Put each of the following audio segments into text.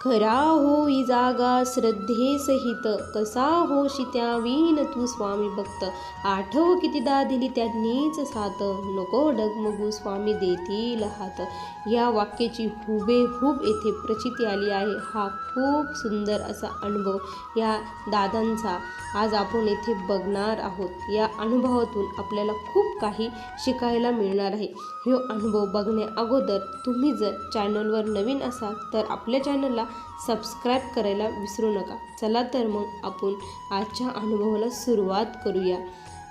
खरा होई जागा श्रद्धेसहित कसा होशी त्या विन तू स्वामी भक्त. आठव कितीदा दिली त्यांनीच साथ. नको डगमगू स्वामी देतील हात. या वाक्याची हुबेहूब येथे प्रचिती आली आहे. हा खूप सुंदर असा अनुभव या दादांचा आज आपण येथे बघणार आहोत. या अनुभवातून आपल्याला खूप काही शिकायला मिळणार आहे. हे अनुभव बघण्या अगोदर तुम्ही जर चॅनलवर नवीन असाल तर आपल्या चॅनलला सबस्क्राईब करायला विसरू नका. चला तर मग आपण आजच्या अनुभवाला सुरुवात करूया.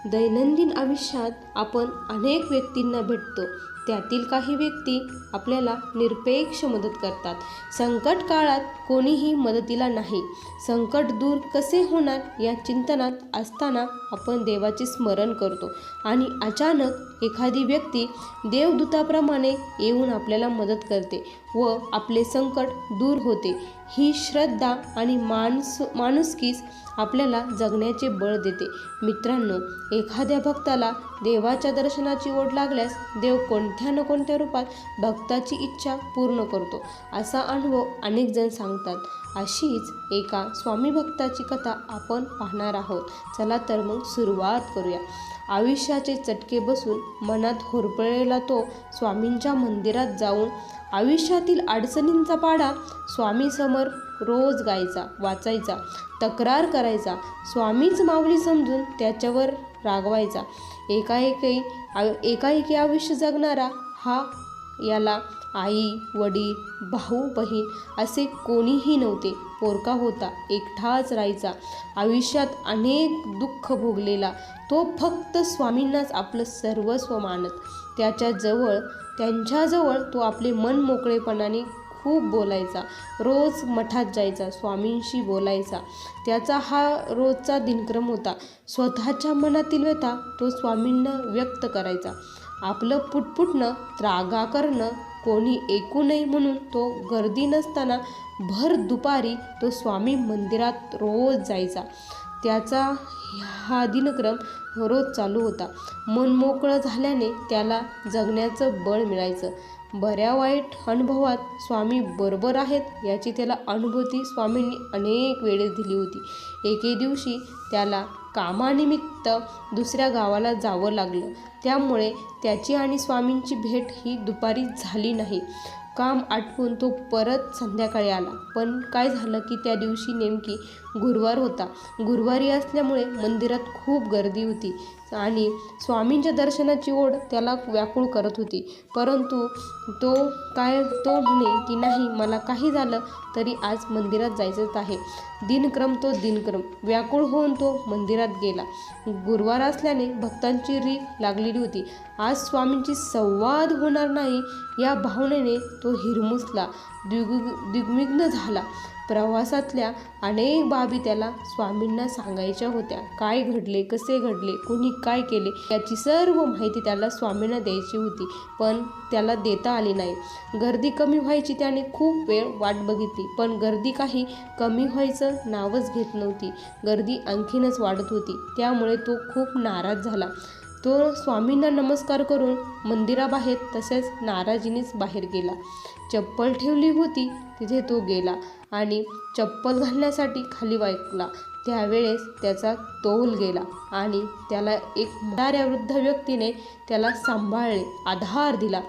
दैनंदिन आयुष्यात आपण अनेक व्यक्तींना भेटतो. त्यातील काही व्यक्ती आपल्याला निरपेक्ष मदत करतात. संकट काळात कोणीही मदतीला नाही. संकट दूर कसे होणार या चिंतनात असताना आपण देवाचे स्मरण करतो. आणि अचानक एखादी व्यक्ती देवदूताप्रमाणे येऊन आपल्याला मदत करते व आपले संकट दूर होते. ही श्रद्धा आणि माणूस माणुसकीस आपल्याला जगण्याचे बळ देते. मित्रांनो एखाद्या भक्ताला देवाच्या दर्शनाची ओढ लागल्यास देव कोण कोणत्या न कोणत्या रूपात भक्ताची इच्छा पूर्ण करतो. असा अनुभव अनेक जण सांगतात. अशीच एका स्वामी भक्ताची कथा आपण पाहणार आहोत. चला तर मग सुरुवात करूया. आयुष्याचे चटके बसून मनात होरपळलेला तो स्वामींच्या मंदिरात जाऊन आयुष्यातील अडचणींचा पाडा स्वामीसमोर रोज गायचा वाचायचा तक्रार करायचा. स्वामीच माऊली समजून त्याच्यावर रागवायचा. एकाएकी एकाएकी आयुष्य जगणारा हा याला आई वडील भाऊ बहीण असे कोणीही नव्हते. पोरका होता एकटाच राहायचा. आयुष्यात अनेक दुःख भोगलेला तो फक्त स्वामींनाच आपलं सर्वस्व मानत. त्याच्याजवळ त्यांच्याजवळ तो आपले मन मोकळेपणाने खूप बोलायचा. रोज मठात जायचा स्वामींशी बोलायचा. त्याचा हा रोजचा दिनक्रम होता. स्वतःच्या मनातील व्यथा तो स्वामींना व्यक्त करायचा. आपलं पुटपुटणं त्रागा करणं कोणी ऐकू नये म्हणून तो गर्दी नसताना भर दुपारी तो स्वामी मंदिरात रोज जायचा. त्याचा हा दिनक्रम रोज चालू होता. मन मोकळं झाल्याने त्याला जगण्याचं बळ मिळायचं. बऱ्या वाईट अनुभवात स्वामी बरोबर आहेत याची त्याला अनुभूती स्वामींनी अनेक वेळेस दिली होती. एके दिवशी त्याला कामानिमित्त दुसऱ्या गावाला जावं लागलं. त्यामुळे त्याची आणि स्वामींची भेट ही दुपारी झाली नाही. काम आटपून तो परत संध्याकाळी आला. पण काय झालं की त्या दिवशी नेमकी गुरुवार होता. गुरुवारी असल्यामुळे मंदिरात खूप गर्दी होती. आणि स्वामींच्या दर्शनाची ओढ त्याला व्याकुळ करत होती. परंतु तो काय तो म्हणे की नाही मला काही झालं तरी आज मंदिरात जायचंच आहे. दिनक्रम तो दिनक्रम. व्याकुळ होऊन तो मंदिरात गेला. गुरुवार असल्याने भक्तांची री लागलेली होती. आज स्वामींची संवाद होणार नाही या भावनेने तो हिरमुसला दिग दिग्मिग्न झाला. प्रवासातल्या अनेक बाबी त्याला स्वामींना सांगायच्या होत्या. काय घडले कसे घडले कोणी काय केले याची सर्व माहिती त्याला स्वामींना द्यायची होती पण त्याला देता आली नाही. गर्दी कमी व्हायची त्याने खूप वेळ वाट बघितली पण गर्दी काही कमी व्हायचं नावच घेत नव्हती. गर्दी आणखीनच वाढत होती त्यामुळे तो खूप नाराज झाला. तो स्वामींना नमस्कार करून मंदिराबाहेर तसेच नाराजीनेच बाहेर गेला. चप्पल ठेवली होती तिथे तो गेला. आणि चप्पल घालण्यासाठी खाली वाकला. त्यावेळेस त्याचा तोल गेला आणि त्याला एक म्हाऱ्या वृद्ध व्यक्तीने त्याला सांभाळले आधार दिला.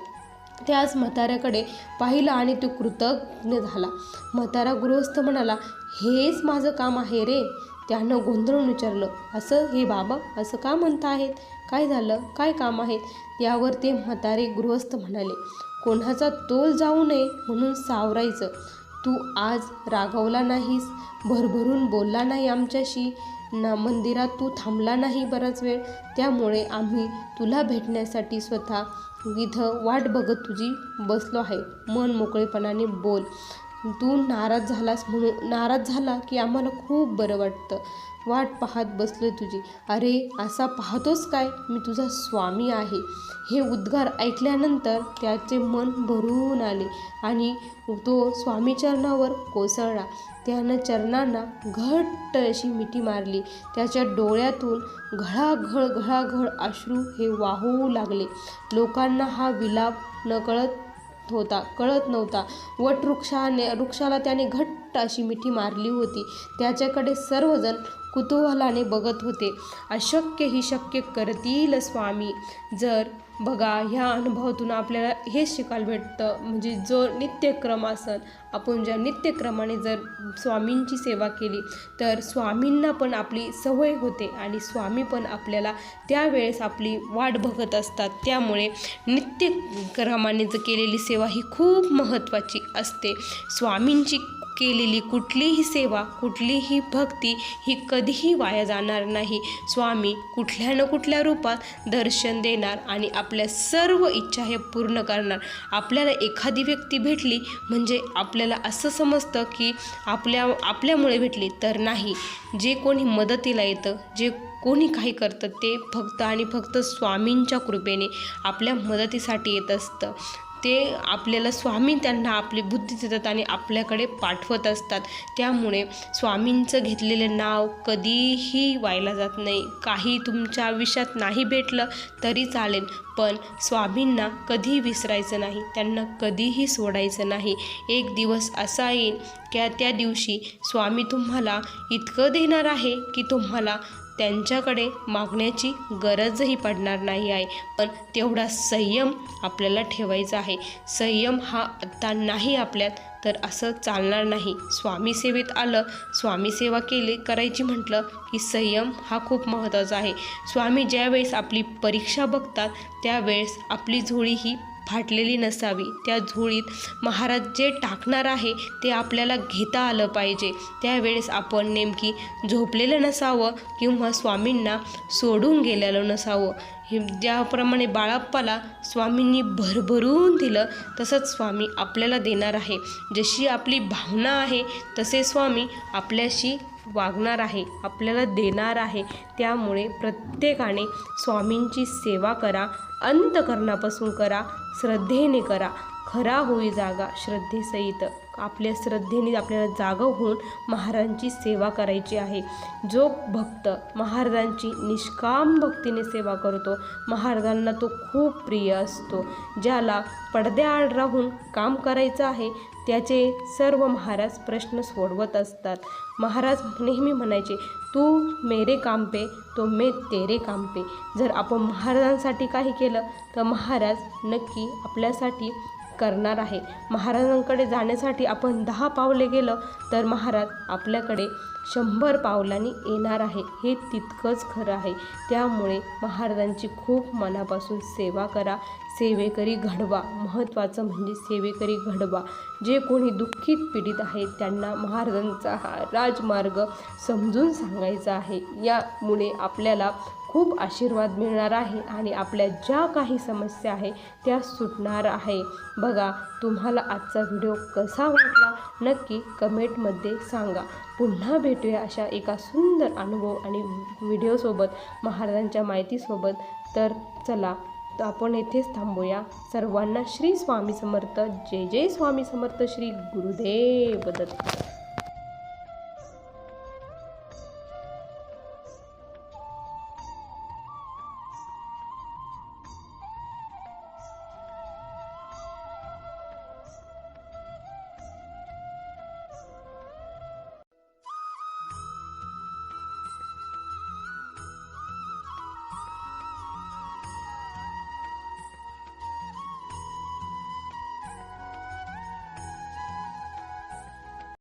त्याच म्हाताऱ्याकडे पाहिलं आणि तो कृतज्ञ झाला. म्हातारा गृहस्थ म्हणाला हेच माझं काम आहे रे. त्यानं गोंधळून विचारलं असं हे बाबा असं का म्हणता आहेत काय झालं? काय काम आहेत? यावर ते म्हातारे गृहस्थ म्हणाले कोणाचा तोल जाऊ नये म्हणून सावरायचं. तू आज रागवला नाहीस भरभरून बोलला नाही आमच्याशी ना मंदिरात तू थांबला नाही बराच वेळ त्यामुळे आम्ही तुला भेटण्यासाठी स्वतः विध वाट बघत तुझी बसलो आहे. मन मोकळेपणाने बोल. तू नाराज झालास म्हणून नाराज झाला की आम्हाला खूप बरं वाटतं. वाट पाहत बसलो तुझी. अरे असा पाहतोस काय? मी तुझा स्वामी आहे. हे उद्गार ऐकल्यानंतर त्याचे मन भरून आले आणि तो स्वामी चरणावर कोसळला. त्यानं चरणांना घट्ट अशी मिठी मारली. त्याच्या डोळ्यातून घळाघळ घळाघळ अश्रू हे वाहू लागले. लोकांना हा विलाप नकळत होता कळत नव्हता. वटवृक्षाने वृक्षाला त्याने घट्ट अशी मिठी मारली होती. त्याच्याकडे सर्वजण कुतूहलाने बघत होते. अशक्य ही शक्य करतील स्वामी. जर बघा ह्या अनुभवातून आपल्याला हेच शिकायला भेटतं. म्हणजे जो नित्यक्रम असन आपण ज्या नित्यक्रमाने जर स्वामींची सेवा केली तर स्वामींना पण आपली सवय होते आणि स्वामी पण आपल्याला त्यावेळेस आपली वाट बघत असतात. त्यामुळे नित्यक्रमाने जर केलेली सेवा ही खूप महत्त्वाची असते. स्वामींची केलेली कुठलीही सेवा कुठलीही भक्ती ही कधीही वाया जाणार नाही. स्वामी कुठल्या न कुठल्या रूपात दर्शन देणार आणि आपल्या सर्व इच्छा हे पूर्ण करणार. आपल्याला एखादी व्यक्ती भेटली म्हणजे आपल्याला असं समजतं की आपल्या आपल्यामुळे भेटली तर नाही. जे कोणी मदतीला येतं जे कोणी काही करतं ते फक्त आणि फक्त स्वामींच्या कृपेने आपल्या मदतीसाठी येत असतं. ते आपल्याला स्वामी त्यांना आपली बुद्धी देतात आणि आपल्याकडे पाठवत असतात. त्यामुळे स्वामींचं घेतलेलं नाव कधीही व्हायला जात नाही. काही तुमच्या आयुष्यात नाही भेटलं तरी चालेल पण स्वामींना कधी विसरायचं नाही. त्यांना कधीही सोडायचं नाही. एक दिवस असा येईल की त्या दिवशी स्वामी तुम्हाला इतकं देणार आहे की तुम्हाला त्यांच्याकडे मागण्याची गरजही पडणार नाही आहे. पण तेवढा संयम आपल्याला ठेवायचा आहे. संयम हा आत्ता नाही आपल्यात तर असं चालणार नाही. स्वामी सेवेत आलं स्वामीसेवा केली करायची म्हटलं की संयम हा खूप महत्त्वाचा आहे. स्वामी ज्यावेळेस आपली परीक्षा बघतात त्यावेळेस आपली झोळी ही फाटलेली नसावी. त्या झोळीत महाराज जे टाकणार आहे ते आपल्याला घेता आलं पाहिजे. त्यावेळेस आपण नेमकी झोपलेलं नसावं किंवा स्वामींना सोडून गेलेलं नसावं. हे ज्याप्रमाणे बाळाप्पाला स्वामींनी भरभरून दिलं तसंच स्वामी आपल्याला देणार आहे. जशी आपली भावना आहे तसे स्वामी आपल्याशी वागणार आहे आपल्याला देणार आहे. त्यामुळे प्रत्येकाने स्वामींची सेवा करा अंतकरणापासून करा श्रद्धेने करा. खरा होई जागा श्रद्धेसहित. आपल्या श्रद्धेने आपल्याला जागा होऊन महाराजांची सेवा करायची आहे. जो भक्त महाराजांची निष्काम भक्तीने सेवा करतो महाराजांना तो खूप प्रिय असतो. ज्याला पडद्याआड राहून काम करायचं आहे त्याचे सर्व महाराज प्रश्न सोडवत असतात. महाराज नेहमी म्हणायचे तू मेरे काम पे तो मे तेरे काम पे जर आपण महाराजांसाठी काही केलं तर महाराज नक्की आपल्यासाठी करणार आहे. महाराजांकडे जाण्यासाठी आपण दहा पावले गेलं तर महाराज आपल्याकडे शंभर पावलांनी येणार आहे. हे तितकंच खरं आहे. त्यामुळे महाराजांची खूप मनापासून सेवा करा. सेवेकरी घडवा. महत्त्वाचं म्हणजे सेवेकरी घडवा. जे कोणी दुःखित पीडित आहेत त्यांना महाराजांचा हा राजमार्ग समजून सांगायचा आहे. यामुळे आपल्याला खूप आशीर्वाद मिळणार आहे आणि आपल्या ज्या काही समस्या आहे त्या सुटणार आहे. बघा तुम्हाला आजचा व्हिडिओ कसा वाटला नक्की कमेंटमध्ये सांगा. पुन्हा भेटूया अशा एका सुंदर अनुभव आणि व्हिडिओसोबत महाराजांच्या माहितीसोबत. तर चला तर आपण येथेच थांबूया. सर्वांना श्री स्वामी समर्थ. जय जय स्वामी समर्थ. श्री गुरुदेव दत्त